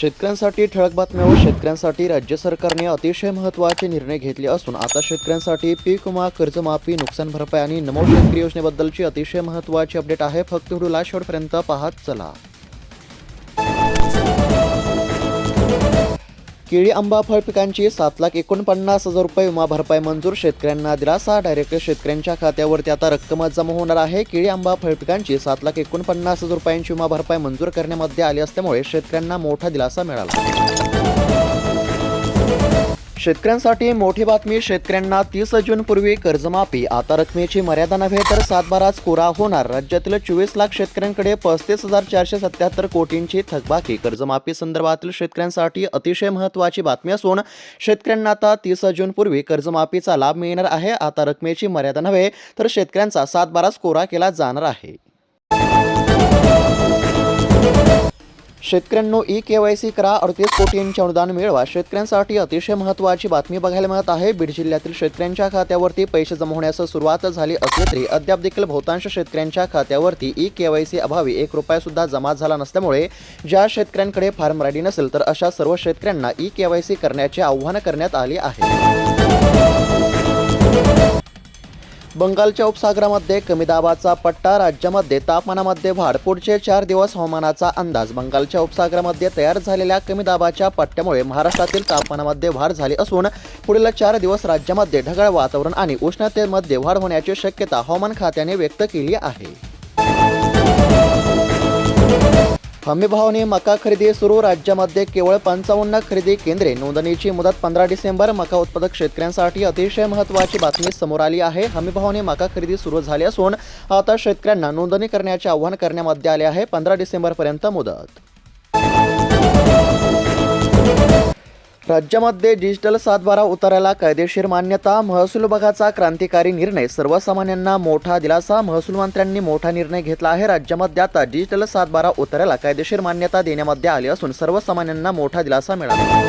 शेतकऱ्यांसाठी ठळक बातम्या व शेतकऱ्यांसाठी राज्य सरकारने अतिशय महत्त्वाचे निर्णय घेतले असून आता शेतकऱ्यांसाठी पीक विमा कर्जमाफी नुकसान भरपाई आणि नमो शेतकरी योजनेबद्दलची अतिशय महत्त्वाची अपडेट आहे. फक्त व्हिडिओला शेवटपर्यंत पाहत चला. केळी आंबा फळ पिकांची सात लाख एकोणपन्नास हजार रुपये विमा भरपाई मंजूर. शेतकऱ्यांना दिलासा. डायरेक्ट शेतकऱ्यांच्या खात्यावरती आता रक्कम जमा होणार आहे. केळी आंबा फळ पिकांची सात लाख एकोणपन्नास हजार रुपयांची विमा भरपाई मंजूर करण्यामध्ये आली असल्यामुळे शेतकऱ्यांना मोठा दिलासा मिळाला. शेतकऱ्यांसाठी मोठी बातमी शेतकऱ्यांना तीस जून पूर्वी कर्जमाफी. आता रकमेची मर्यादा नव्हे तर सातबाराच कोरा होणार. राज्यातील चोवीस लाख शेतकऱ्यांकडे पस्तीस हजार चारशे सत्याहत्तर कोटींची थकबाकी. कर्जमाफी संदर्भातील शेतकऱ्यांसाठी अतिशय महत्त्वाची बातमी असून शेतकऱ्यांना आता तीस जून पूर्वी कर्जमाफीचा लाभ मिळणार आहे. आता रकमेची मर्यादा नव्हे तर शेतकऱ्यांचा सातबाराच कोरा केला जाणार आहे. शेतकऱ्यांनो ई के वाय सी करा अडतीस कोटींचे अनुदान मिळवा. शेतकऱ्यांसाठी अतिशय महत्त्वाची बातमी बघायला मिळत आहे. बीड जिल्ह्यातील शेतकऱ्यांच्या खात्यावरती पैसे जमा होण्यास सुरुवात झाली असली तरी अद्याप देखील बहुतांश शेतकऱ्यांच्या खात्यावरती ई के वाय सी अभावी एक रुपया सुद्धा जमा झाला नसल्यामुळे ज्या शेतकऱ्यांकडे फार्म रेडी नसेल तर अशा सर्व शेतकऱ्यांना ई के वाय सी करण्याचे आव्हान करण्यात आले आहे. बंगालच्या उपसागरामध्ये कमी दाबाचा पट्टा राज्यामध्ये तापमानामध्ये वाढ पुढचे चार दिवस हवामानाचा अंदाज. बंगालच्या उपसागरामध्ये तयार झालेल्या कमी दाबाच्या पट्ट्यामुळे महाराष्ट्रातील तापमानामध्ये वाढ झाली असून पुढील चार दिवस राज्यामध्ये ढगाळ वातावरण आणि उष्णतेमध्ये वाढ होण्याची शक्यता हवामान खात्याने व्यक्त केली आहे. हमीभावाने मका खरेदी सुरू. राज्यामध्ये केवळ पंचावन्न खरेदी केंद्रे. नोंदणीची मुदत पंधरा डिसेंबर. मका उत्पादक शेतकऱ्यांसाठी अतिशय महत्त्वाची बातमी समोर आली आहे. हमीभावाने मका खरेदी सुरू झाली असून आता शेतकऱ्यांना नोंदणी करण्याचे आवाहन करण्यामध्ये आले आहे. पंधरा डिसेंबरपर्यंत मुदत राज्यामध्ये डिजिटल सातबारा उतारायला कायदेशीर मान्यता महसूल विभागाचा क्रांतिकारी निर्णय सर्वसामान्यांना मोठा दिलासा महसूल मंत्र्यांनी मोठा निर्णय घेतला आहे. राज्यामध्ये आता डिजिटल सातबारा उताराला कायदेशीर मान्यता देण्यामध्ये आली असून सर्वसामान्यांना मोठा दिलासा मिळाला.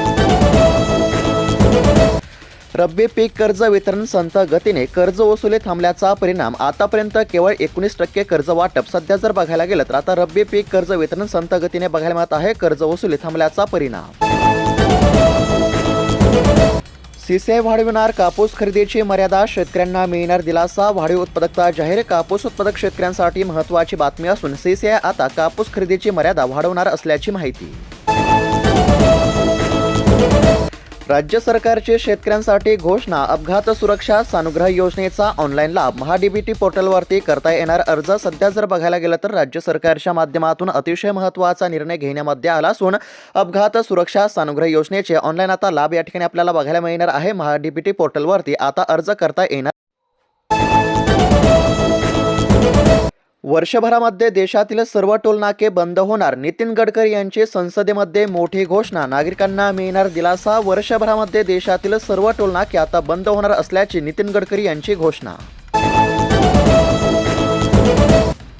रब्बी पीक कर्ज वितरण संत गतीने कर्ज वसुली थांबल्याचा परिणाम आतापर्यंत केवळ एकोणीस टक्के कर्ज वाटप. सध्या जर बघायला गेलं तर आता रब्बी पीक कर्ज वितरण संत गतीने बघायला मिळत आहे. कर्ज वसुली थांबल्याचा परिणाम सीसीआय वाढविणार कापूस खरेदीची मर्यादा शेतकऱ्यांना मिळणार दिलासा. वाढीव उत्पादकता जाहीर कापूस उत्पादक शेतकऱ्यांसाठी महत्त्वाची बातमी असून सीसीआय आता कापूस खरेदीची मर्यादा वाढवणार असल्याची माहिती. राज्य सरकारची शेतकऱ्यांसाठी घोषणा अपघात सुरक्षा सानुग्रह योजनेचा ऑनलाईन लाभ. महाडीबीटी पोर्टलवरती करता येणार अर्ज सध्या जर बघायला गेलं तर राज्य सरकारच्या माध्यमातून अतिशय महत्त्वाचा निर्णय घेण्यामध्ये आला असून अपघात सुरक्षा सानुग्रह योजनेचे ऑनलाईन आता लाभ या ठिकाणी आपल्याला बघायला मिळणार आहे. महाडीबीटी पोर्टलवरती आता अर्ज करता येणार वर्षभरामध्ये देशातील सर्व टोलनाके बंद होणार. नितीन गडकरी यांची संसदेमध्ये मोठी घोषणा. नागरिकांना मिळणार दिलासा. वर्षभरामध्ये देशातील सर्व टोलनाके आता बंद होणार असल्याची नितीन गडकरी यांची घोषणा.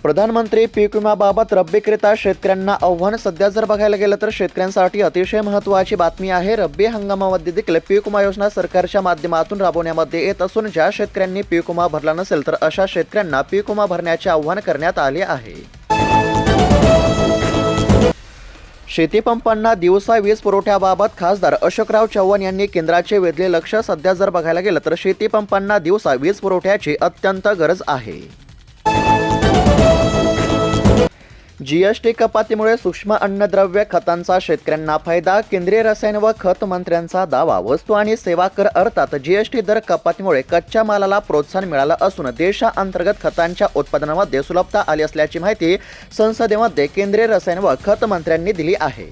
प्रधानमंत्री पीक विम्याबाबत रब्बीकरिता शेतकऱ्यांना आव्हान. सध्या जर बघायला गेलं तर शेतकऱ्यांसाठी अतिशय महत्त्वाची बातमी आहे. रब्बी हंगामामध्ये देखील पीक विमा योजना सरकारच्या माध्यमातून राबवण्यामध्ये येत असून ज्या शेतकऱ्यांनी पीक विमा भरला नसेल तर अशा शेतकऱ्यांना पीक विमा भरण्याचे आव्हान करण्यात आले आहे. शेतीपंपांना दिवसा वीज पुरवठ्याबाबत खासदार अशोकराव चव्हाण यांनी केंद्राचे वेधले लक्ष. सध्या जर बघायला गेलं तर शेतीपंपांना दिवसा वीज पुरवठ्याची अत्यंत गरज आहे. जीएसटी कपातीमुळे सूक्ष्म अन्नद्रव्य खतांचा शेतकऱ्यांना फायदा केंद्रीय रसायन व खत मंत्र्यांचा दावा वस्तू आणि सेवा कर अर्थात जीएसटी दर कपातीमुळे कच्च्या मालाला प्रोत्साहन मिळालं असून देशांतर्गत खतांच्या उत्पादनामध्ये सुलभता आली असल्याची माहिती संसदेमध्ये केंद्रीय रसायन व खत मंत्र्यांनी दिली आहे.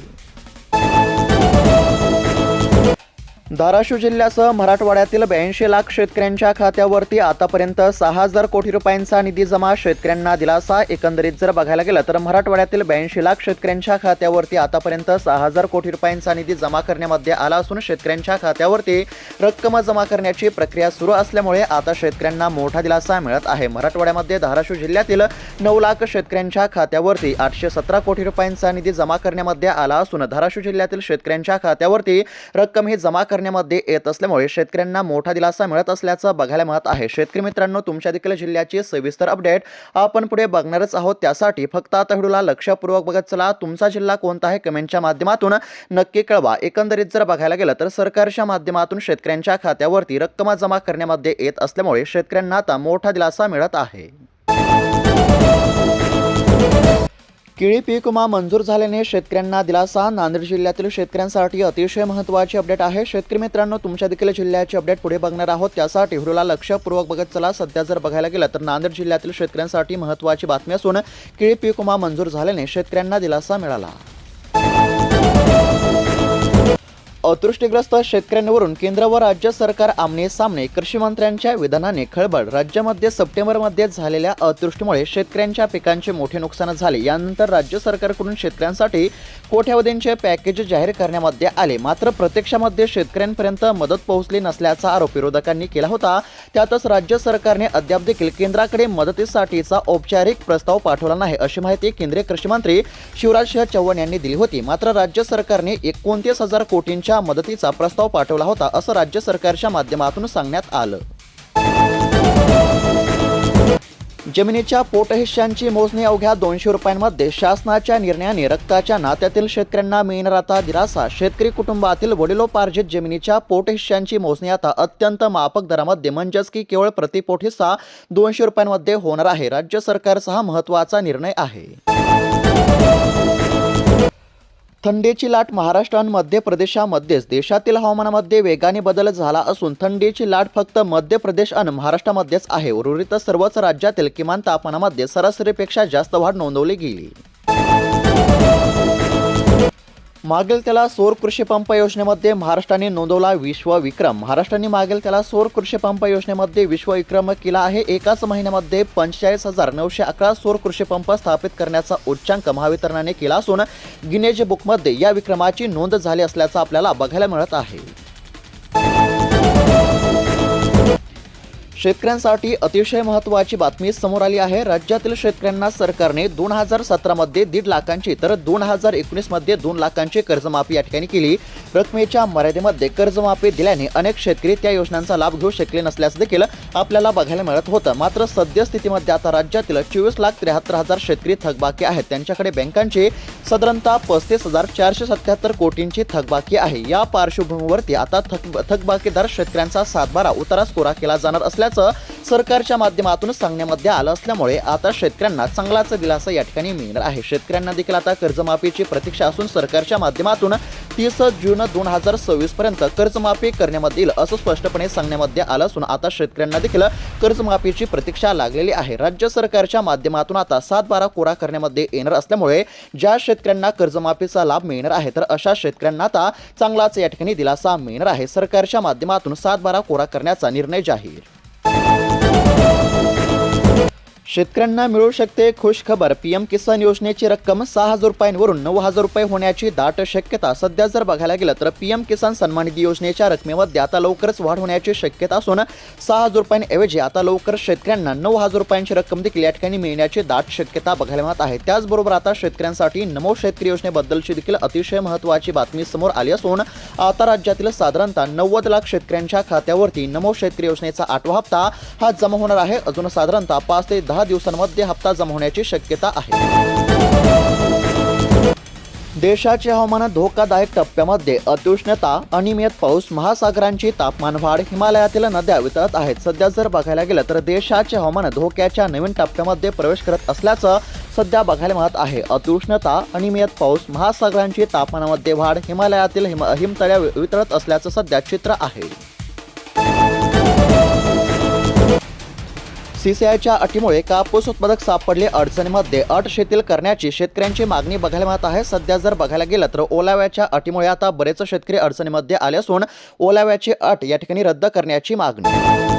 धाराशिव जिल्ह्यासह मराठवाड्यातील ब्याऐंशी लाख शेतकऱ्यांच्या खात्यावरती आतापर्यंत सहा हजार कोटी रुपयांचा निधी जमा शेतकऱ्यांना दिलासा एकंदरीत जर बघायला गेलं तर मराठवाड्यातील ब्याऐंशी लाख शेतकऱ्यांच्या खात्यावरती आतापर्यंत सहा हजार कोटी रुपयांचा निधी जमा करण्यामध्ये आला असून शेतकऱ्यांच्या खात्यावरती रक्कम जमा करण्याची प्रक्रिया सुरू असल्यामुळे आता शेतकऱ्यांना मोठा दिलासा मिळत आहे. मराठवाड्यामध्ये धाराशिव जिल्ह्यातील नऊ लाख शेतकऱ्यांच्या खात्यावरती आठशे सतरा कोटी रुपयांचा निधी जमा करण्यामध्ये आला असून धाराशिव जिल्ह्यातील शेतकऱ्यांच्या खात्यावरती रक्कम ही जमा करण्यामध्ये येत असल्यामुळे शेतकऱ्यांना मोठा दिलासा मिळत असल्याचं बघायला मिळत आहे. शेतकरी मित्रांनो तुमच्या देखील जिल्ह्याची सविस्तर अपडेट आपण पुढे बघणारच आहोत. त्यासाठी फक्त आता व्हिडिओला लक्षपूर्वक बघत चला. तुमचा जिल्हा कोणता आहे? कमेंटच्या माध्यमातून नक्की कळवा. एकंदरीत जर बघायला गेलं तर सरकारच्या माध्यमातून शेतकऱ्यांच्या खात्यावरती रक्कम जमा करण्यामध्ये येत असल्यामुळे शेतकऱ्यांना आता मोठा दिलासा मिळत आहे. केळी पीक विमा मंजूर झाल्याने शेतकऱ्यांना दिलासा. नांदेड जिल्ह्यातील शेतकऱ्यांसाठी अतिशय महत्त्वाची अपडेट आहे. शेतकरी मित्रांनो तुमच्या देखील जिल्ह्याची अपडेट पुढे बघणार आहोत. त्यासाठी व्हिडिओला लक्षपूर्वक बघत चला. सध्या जर बघायला गेलं तर नांदेड जिल्ह्यातील शेतकऱ्यांसाठी महत्त्वाची बातमी असून केळी पीक विमा मंजूर झाल्याने शेतकऱ्यांना दिलासा मिळाला. अतृष्टीग्रस्त शेतकऱ्यांवरून केंद्र व राज्य सरकार आमने सामने कृषी मंत्र्यांच्या विधानाने खळबळ. राज्यामध्ये सप्टेंबरमध्ये झालेल्या अतृष्टीमुळे शेतकऱ्यांच्या पिकांचे मोठे नुकसान झाले. यानंतर राज्य सरकारकडून शेतकऱ्यांसाठी कोट्यावधींचे पॅकेज जाहीर करण्यामध्ये आले. मात्र प्रत्यक्षामध्ये शेतकऱ्यांपर्यंत मदत पोहोचली नसल्याचा आरोप विरोधकांनी केला होता. त्यातच राज्य सरकारने अद्याप देखील केंद्राकडे मदतीसाठीचा औपचारिक प्रस्ताव पाठवला नाही अशी माहिती केंद्रीय कृषी मंत्री शिवराज सिंह चव्हाण यांनी दिली होती. मात्र राज्य सरकारने एकोणतीस हजार कोटींची यांच्या मदतीचा प्रस्ताव पाठवला होता असं राज्य सरकारच्या माध्यमातून सांगण्यात आलं. जमिनीच्या पोटहिश्यांची मोजणी अवघ्या दोनशे रुपयांमध्ये शासनाच्या निर्णयाने रक्ताच्या नात्यातील शेतकऱ्यांना मिळणार आता दिलासा. शेतकरी कुटुंबातील वडिलोपार्जित जमिनीच्या पोटहिश्यांची मोजणी आता अत्यंत मापक दरामध्ये म्हणजेच की केवळ प्रतिपोट हिस्सा दोनशे रुपयांमध्ये होणार आहे. राज्य सरकारचा हा महत्त्वाचा निर्णय आहे. थंडीची लाट महाराष्ट्र आणि मध्य प्रदेशामध्येच. देशातील हवामानामध्ये वेगाने बदल झाला असून थंडीची लाट फक्त मध्य प्रदेश आणि महाराष्ट्रामध्येच आहे. उर्वरित सर्वच राज्यातील किमान तापमानामध्ये सरासरीपेक्षा जास्त वाढ नोंदवली गेली. मागेल त्याला सौर कृषी पंप योजनेमध्ये महाराष्ट्राने नोंदवला विश्व विक्रम महाराष्ट्राने मागेल त्याला सौर कृषी पंप योजनेमध्ये विश्व विक्रम केला आहे. एकाच महिन्यामध्ये पंचेचाळीस हजार नऊशे अकरा सौर कृषी पंप स्थापित करण्याचा उच्चांक महावितरणाने केला असून गिनेज बुकमध्ये या विक्रमाची नोंद झाली असल्याचं आपल्याला बघायला मिळत आहे. शेतकऱ्यांसाठी अतिशय महत्त्वाची बातमी समोर आली आहे. राज्यातील शेतकऱ्यांना सरकारने दोन हजार सतरामध्ये दीड लाखांची तर दोन हजार एकोणीसमध्ये दोन लाखांची कर्जमाफी या ठिकाणी केली. रकमेच्या मर्यादेमध्ये कर्जमाफी दिल्याने अनेक शेतकरी त्या योजनांचा लाभ घेऊ शकले नसल्याचं देखील आपल्याला बघायला मिळत होतं. मात्र सद्यस्थितीमध्ये आता राज्यातील चोवीस लाख त्र्याहत्तर हजार शेतकरी थकबाकी आहेत. त्यांच्याकडे बँकांची साधारणतः पस्तीस हजार चारशे सत्याहत्तर कोटींची थकबाकी आहे. या पार्श्वभूमीवरती आता थक थकबाकीदार शेतकऱ्यांचा सातबारा उतारास कोरा केला जाणार असल्याचं सरकारच्या माध्यमातून सांगण्यामध्ये आलं असल्यामुळे आता शेतकऱ्यांना चांगलाच दिलासा या ठिकाणी मिळणार आहे. शेतकऱ्यांना देखील आता कर्जमाफीची प्रतीक्षा असून सरकारच्या माध्यमातून तीस जून दोन हजार सव्वीस पर्यंत कर्जमाफी करण्यामध्ये येईल असं स्पष्टपणे सांगण्यामध्ये आलं असून आता शेतकऱ्यांना देखील कर्जमाफीची प्रतीक्षा लागलेली आहे. राज्य सरकारच्या माध्यमातून आता सात बारा कोरा करण्यामध्ये येणार असल्यामुळे ज्या शेतकऱ्यांना कर्जमाफीचा लाभ मिळणार आहे तर अशा शेतकऱ्यांना आता चांगलाच या ठिकाणी दिलासा मिळणार आहे. सरकारच्या माध्यमातून सात बारा कोरा करण्याचा निर्णय जाहीर शेतकऱ्यांना मिळू शकते खुश खबर पीएम किसान योजनेची रक्कम सहा हजार रुपयांवरून नऊ हजार रुपये होण्याची दाट शक्यता. सध्या जर बघायला गेलं तर पीएम किसान सन्मान निधी योजनेच्या रकमेमध्ये आता लवकरच वाढ होण्याची शक्यता असून सहा हजार रुपयांऐवजी आता लवकर शेतकऱ्यांना नऊ हजार रुपयांची रक्कम देखील या ठिकाणी मिळण्याची दाट शक्यता बघायला मिळत आहे. त्याचबरोबर आता शेतकऱ्यांसाठी नमो शेतकरी योजनेबद्दलची देखील अतिशय महत्त्वाची बातमी समोर आली असून आता राज्यातील साधारणतः नव्वद लाख शेतकऱ्यांच्या खात्यावरती नमो शेतकरी योजनेचा आठवा हप्ता हा जमा होणार आहे. अजून साधारणतः पाच ते दहा दिवसांमध्ये हप्ता जमा होण्याची शक्यता आहे. देशाचे हवामान धोकादायक टप्प्यामध्ये अतिउष्णता अनियमित पाऊस महासागरांची तापमान वाढ हिमालयातील नद्या वितळत आहेत. सध्या जर बघायला गेलं तर देशाचे हवामान धोक्याच्या नवीन टप्प्यामध्ये प्रवेश करत असल्याचं सध्या बघायला मिळत आहे. अतिउष्णता अनियमित पाऊस महासागरांची तापमानामध्ये वाढ हिमालयातील हिम हिमतळ्या वितळत असल्याचं सध्या चित्र आहे. सीसीआयच्या अटीमुळे कापूस उत्पादक सापडले अडचणीमध्ये अट शिथिल करण्याची शेतकऱ्यांची मागणी बघायला मिळत आहे. सध्या जर बघायला गेलं तर ओलाव्याच्या अटीमुळे आता बरेच शेतकरी अडचणीमध्ये आले असून ओलाव्याची अट या ठिकाणी रद्द करण्याची मागणी.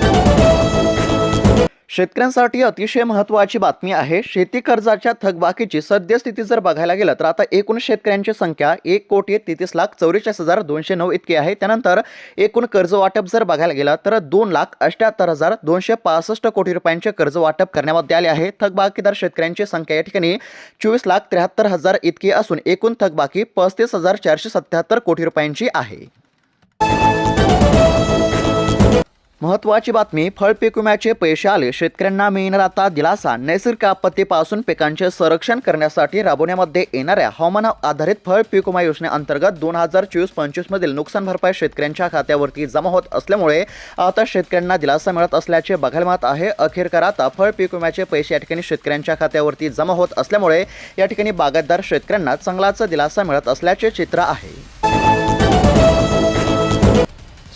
शेतकऱ्यांसाठी अतिशय महत्त्वाची बातमी आहे. शेती कर्जाच्या थकबाकीची सद्यस्थिती जर बघायला गेलं तर आता एकूण शेतकऱ्यांची संख्या एक कोटी तेहतीस लाख चौवेचाळीस हजार दोनशे नऊ इतकी आहे. त्यानंतर एकूण कर्ज वाटप जर बघायला गेलं तर दोन लाख अठ्याहत्तर हजार दोनशे पासष्ट कोटी रुपयांचे कर्ज वाटप करण्यामध्ये आले आहे. थकबाकीदार शेतकऱ्यांची संख्या या ठिकाणी चोवीस लाख त्र्याहत्तर हजार इतकी असून एकूण थकबाकी पस्तीस हजार चारशे सत्याहत्तर कोटी रुपयांची आहे. महत्त्वाची बातमी फळ पीक विम्याचे पैसे आले. शेतकऱ्यांना मिळणार आता दिलासा नैसर्गिक आपत्तीपासून पिकांचे संरक्षण करण्यासाठी राबवण्यामध्ये येणाऱ्या हवामान आधारित फळ पीक विमा योजनेअंतर्गत दोन हजार चोवीस पंचवीसमधील नुकसान भरपाई शेतकऱ्यांच्या खात्यावरती जमा होत असल्यामुळे आता शेतकऱ्यांना दिलासा मिळत असल्याचे बघायला मिळत आहे. अखेरकर आता फळ पीक विम्याचे पैसे या ठिकाणी शेतकऱ्यांच्या खात्यावरती जमा होत असल्यामुळे या ठिकाणी बागायतदार शेतकऱ्यांना चांगलाच दिलासा मिळत असल्याचे चित्र आहे.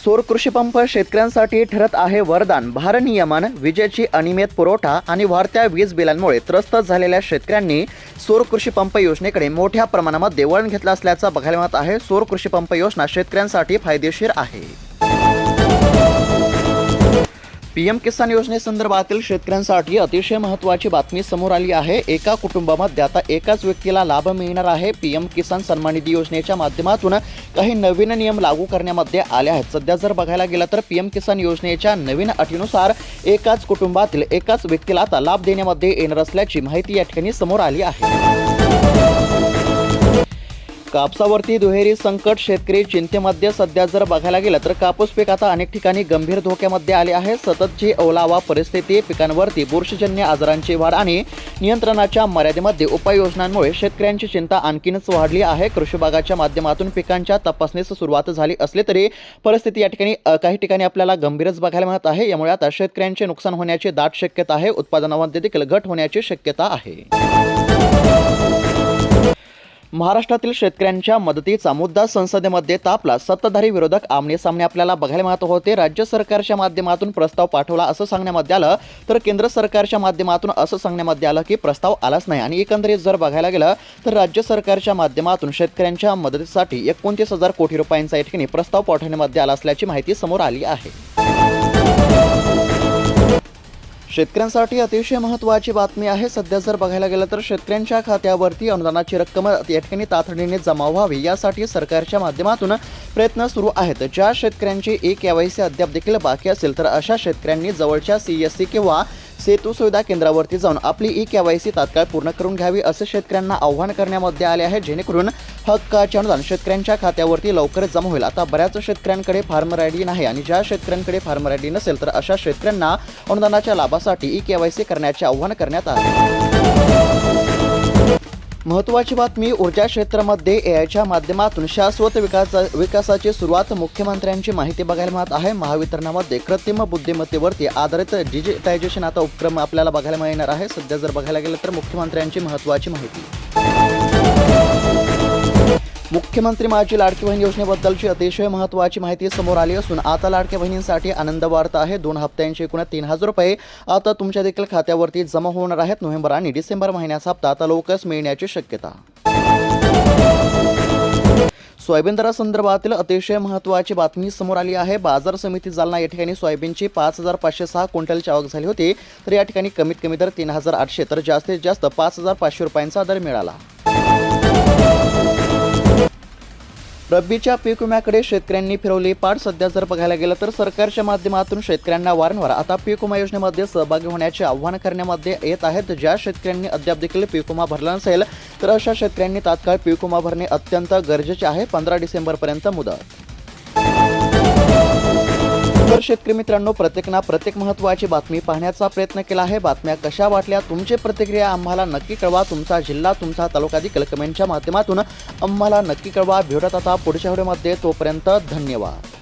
सौर कृषीपंप शेतकऱ्यांसाठी ठरत आहे वरदान. भारनियमन विजेची अनियमित पुरवठा आणि वाढत्या वीज बिलांमुळे त्रस्त झालेल्या शेतकऱ्यांनी सौर कृषीपंप योजनेकडे मोठ्या प्रमाणामध्ये वळण घेतलं असल्याचं बघायला मिळत आहे. सौर कृषीपंप योजना शेतकऱ्यांसाठी फायदेशीर आहे. पीएम किसान योजनेसंदर्भातील शेतकऱ्यांसाठी अतिशय महत्त्वाची बातमी समोर आली आहे. एका कुटुंबामध्ये आता एकाच व्यक्तीला लाभ मिळणार आहे. पीएम किसान सन्मान निधी योजनेच्या माध्यमातून काही नवीन नियम लागू करण्यामध्ये आले आहेत. सध्या जर बघायला गेलं तर पीएम किसान योजनेच्या नवीन अटीनुसार एकाच कुटुंबातील एकाच व्यक्तीला आता लाभ देण्यामध्ये येणार असल्याची माहिती या ठिकाणी समोर आली आहे. कापसावरती दुहेरी संकट शेतकरी चिंतेमध्ये सध्या जर बघायला गेलं तर कापूस पीक आता अनेक ठिकाणी गंभीर धोक्यामध्ये आले आहे. सततची ओलावा परिस्थिती पिकांवरती बुरशीजन्य आजारांची वाढ आणि नियंत्रणाच्या मर्यादेमध्ये उपाययोजनांमुळे शेतकऱ्यांची चिंता आणखीनच वाढली आहे. कृषी विभागाच्या माध्यमातून पिकांच्या तपासणीस सुरुवात झाली असली तरी परिस्थिती या ठिकाणी काही ठिकाणी आपल्याला गंभीरच बघायला मिळत आहे. यामुळे आता शेतकऱ्यांचे नुकसान होण्याची दाट शक्यता आहे. उत्पादनामध्ये देखील घट होण्याची शक्यता आहे. महाराष्ट्रातील शेतकऱ्यांच्या मदतीचा मुद्दा संसदेमध्ये तापला. सत्ताधारी विरोधक आमने सामने आपल्याला बघायला मिळत होते. राज्य सरकारच्या माध्यमातून प्रस्ताव पाठवला असं सांगण्यामध्ये आलं. तर केंद्र सरकारच्या माध्यमातून असं सांगण्यामध्ये आलं की प्रस्ताव आलाच नाही. आणि एकंदरीत जर बघायला गेलं तर राज्य सरकारच्या माध्यमातून शेतकऱ्यांच्या मदतीसाठी एकोणतीस हजार कोटी रुपयांचा या ठिकाणी प्रस्ताव पाठवण्यामध्ये आला असल्याची माहिती समोर आली आहे. शेतकऱ्यांसाठी अतिशय महत्त्वाची बातमी आहे. सध्या जर बघायला गेलं तर शेतकऱ्यांच्या खात्यावरती अनुदानाची रक्कम या ठिकाणी तातडीने जमा व्हावी. यासाठी सरकारच्या माध्यमातून प्रयत्न सुरू आहेत. ज्या शेतकऱ्यांची एक के वाय सी अद्याप देखील बाकी असेल तर अशा शेतकऱ्यांनी जवळच्या सी एस सी किंवा सेतू सुविधा केंद्रावरती जाऊन आपली ई के वाय सी तात्काळ पूर्ण करून घ्यावी असं शेतकऱ्यांना आव्हान करण्यामध्ये आले आहे. जेणेकरून हक्काचे अनुदान शेतकऱ्यांच्या खात्यावरती लवकरच जमा होईल. आता बऱ्याच शेतकऱ्यांकडे फार्मर आय डी नाही आणि ज्या शेतकऱ्यांकडे फार्मर आय डी नसेल तर अशा शेतकऱ्यांना अनुदानाच्या लाभासाठी ई के वाय सी करण्याचे आव्हान करण्यात आले. महत्त्वाची बातमी ऊर्जा क्षेत्रामध्ये एआयच्या माध्यमातून शाश्वत विकासा विकासाची सुरुवात मुख्यमंत्र्यांची माहिती बघायला मिळत आहे. महावितरणामध्ये कृत्रिम बुद्धिमत्तेवरती आधारित डिजिटायझेशन आता उपक्रम आपल्याला बघायला मिळणार आहे. सध्या जर बघायला गेलं तर मुख्यमंत्र्यांची महत्त्वाची माहिती. मुख्यमंत्री माझी लाडकी बहीण योजनेबद्दलची अतिशय महत्त्वाची माहिती समोर आली असून आता लाडक्या बहिणींसाठी आनंद वाढत आहे. दोन हप्त्यांचे एकूण तीन हजार रुपये आता तुमच्या देखील खात्यावरती जमा होणार आहेत. नोव्हेंबर आणि डिसेंबर महिन्याचा हप्ता आता लवकरच मिळण्याची शक्यता. सोयाबीन दरासंदर्भातील अतिशय महत्त्वाची बातमी समोर आली आहे. बाजार समिती जालना या ठिकाणी सोयाबीनची पाच हजार पाचशे सहा क्विंटलची आवक झाली होती. तर या ठिकाणी कमीत कमी दर तीन हजार आठशे तर जास्तीत जास्त पाच हजार पाचशे रुपयांचा दर मिळाला. रब्बीच्या पीक विम्याकडे शेतकऱ्यांनी फिरवली पाठ सध्या जर बघायला गेलं तर सरकारच्या माध्यमातून शेतकऱ्यांना वारंवार आता पीक विमा योजनेमध्ये सहभागी होण्याचे आव्हान करण्यामध्ये येत आहेत. ज्या शेतकऱ्यांनी अद्याप देखील पीक विमा भरला नसेल तर अशा शेतकऱ्यांनी तात्काळ पीक विमा भरणे अत्यंत गरजेचे आहे. पंधरा डिसेंबरपर्यंत मुदत. तर शेतकरी मित्रांनो प्रत्येकना प्रत्येक महत्त्वाची बातमी पाहण्याचा प्रयत्न केला आहे. बातम्या कशा वाटल्या तुमची प्रतिक्रिया आम्हाला नक्की कळवा. तुमचा जिल्हा तुमचा तालुका देखील कमेंटच्या माध्यमातून आम्हाला नक्की कळवा. भेटत आता पुढच्या व्हिडिओमध्ये. तोपर्यंत धन्यवाद.